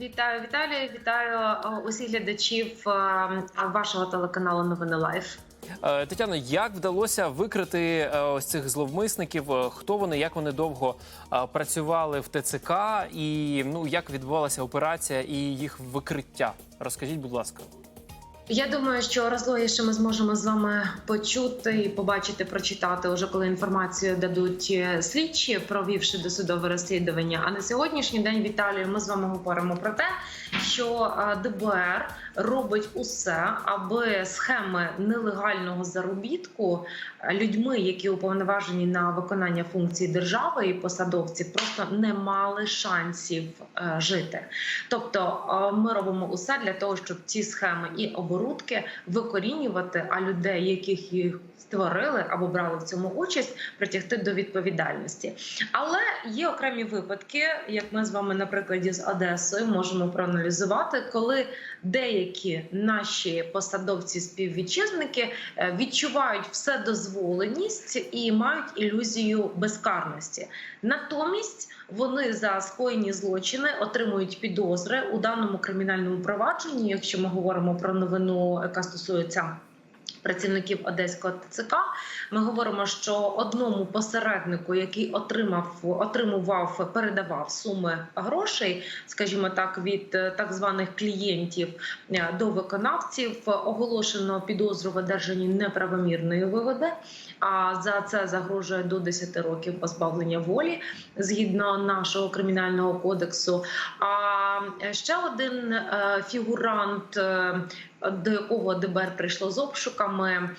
Вітаю, Віталію. Вітаю е, усіх глядачів е, вашого телеканалу Новини Лайф. Тетяна, Тетяно, як вдалося викрити е, ось цих зловмисників? Е, Хто вони, як вони довго е, працювали в ТЦК, і ну як відбувалася операція і їх викриття? Розкажіть, будь ласка. Я думаю, що розлогіше ми зможемо з вами почути і побачити, прочитати уже коли інформацію дадуть е, слідчі, провівши досудове розслідування. А на сьогоднішній день Віталію, ми з вами говоримо про те, що ДБР робить усе, аби схеми нелегального заробітку е, людьми, які уповноважені на виконання функцій держави і посадовці, просто не мали шансів е, жити. Тобто, е, ми робимо усе для того, щоб ці схеми і оборудки викорінювати, а людей, яких їх створили або брали в цьому участь, притягти до відповідальності. Але є окремі випадки, як ми з вами на прикладі з Одесою можемо проаналізувати, коли деякі наші посадовці співвітчизники відчувають відчувають вседозволеність і мають ілюзію безкарності. Натомість вони за скоєні злочини отримують підозри у даному кримінальному провадженні, якщо ми говоримо про новину, яка стосується. Працівників одеського ТЦК ми говоримо, що одному посереднику, який отримав, отримував, передавав суми грошей, скажімо так, від е, так званих клієнтів е, до виконавців, оголошено підозру в одержанні неправомірної вигоди. А за це загрожує до 10 років позбавлення волі згідно нашого кримінального кодексу. А ще один е, фігурант, е, до якого ДБР прийшло з обшуками.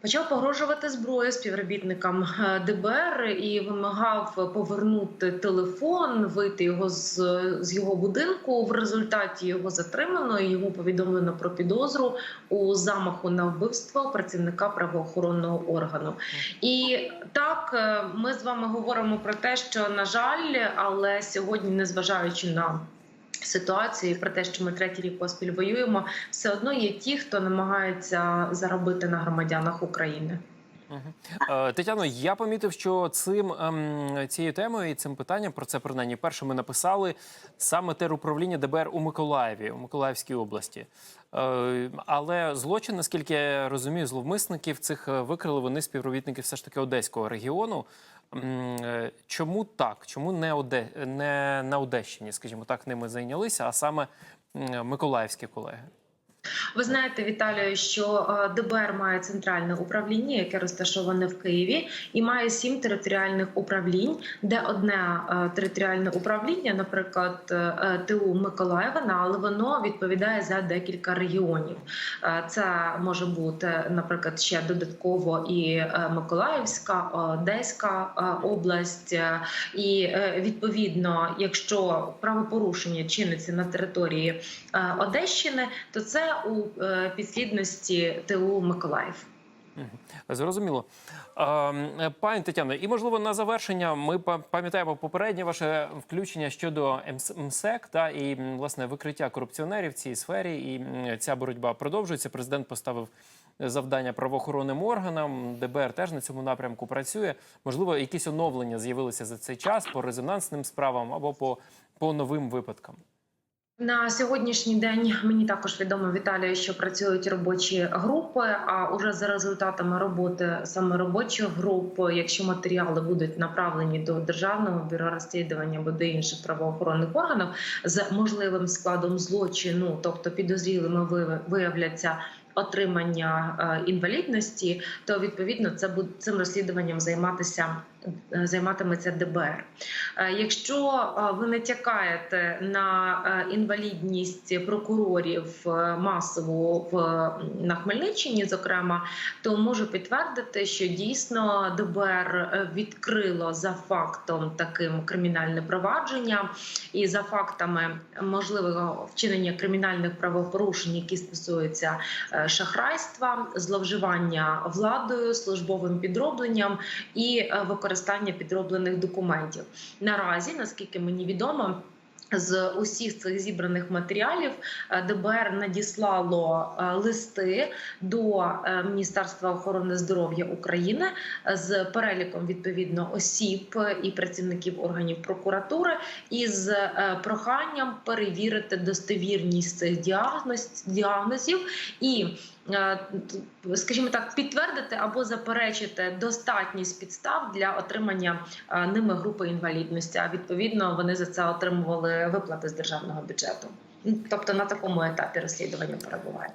Почав погрожувати зброю співробітникам е, ДБР і вимагав повернути телефон, вийти його з, з його будинку. В результаті його затримано. і Йому повідомлено про підозру у замаху на вбивство працівника правоохоронного органу. І так е, ми з вами говоримо про те, що на жаль, але сьогодні, незважаючи на Ситуації про те, що ми третій рік поспіль воюємо, все одно є ті, хто намагається заробити на громадянах України. Е, Тетяно, я помітив, що цим ем, цією темою і цим питанням про це принаймні перше ми написали саме теруправління ДБР у Миколаєві, у Миколаївській області. Е, але злочин, наскільки я розумію, зловмисників цих е, викрили вони співробітники все ж таки одеського регіону. Е, Чому так? Чому не Оде не на Одещині, скажімо так, ними зайнялися, а саме миколаївські колеги? Ви знаєте, Віталію, що е, ДБР має центральне управління, яке розташоване в Києві, і має сім територіальних управлінь, де одне е, територіальне управління, наприклад, е, ТУ Миколаєва, але воно відповідає за декілька регіонів. Це може бути, наприклад, ще додатково і Миколаївська, Одеська область, і відповідно, якщо правопорушення чиниться на території Одещини, то це у е, підслідності ТУ Миколаїв. Зрозуміло. Пані Тетяно, і можливо на завершення ми пам'ятаємо попереднє ваше включення щодо МС- МСЕК та і власне викриття корупціонерів в цій сфері. І ця боротьба продовжується. Президент поставив завдання правоохоронним органам. ДБР теж на цьому напрямку працює. Можливо, якісь оновлення з'явилися за цей час по резонансним справам або по, по новим випадкам. На сьогоднішній день мені також відомо Віталію, що працюють робочі групи. А уже за результатами роботи саме робочих груп, якщо матеріали будуть направлені до державного бюро розслідування або до інших правоохоронних органів з можливим складом злочину, тобто підозрілими вияв- виявляться. Отримання е, інвалідності, то відповідно це буде цим розслідуванням займатися е, займатиметься ДБР. Е, Якщо ви натякаєте на інвалідність прокурорів масово в на Хмельниччині, зокрема, то можу підтвердити, що дійсно ДБР відкрило за фактом таким кримінальне провадження і за фактами можливого вчинення кримінальних правопорушень, які стосуються шахрайства, зловживання владою, службовим підробленням і е, використання підроблених документів. Наразі, наскільки мені відомо. З усіх цих зібраних матеріалів е, ДБР надіслало е, листи до е, Міністерства охорони здоров'я України з переліком відповідно осіб і працівників органів прокуратури із проханням перевірити достовірність цих діагноз, діагнозів і. Е, Скажімо так, підтвердити або заперечити достатність підстав для отримання е, ними групи інвалідності. А відповідно вони за це отримували виплати з державного бюджету. Тобто на такому етапі розслідування перебуває.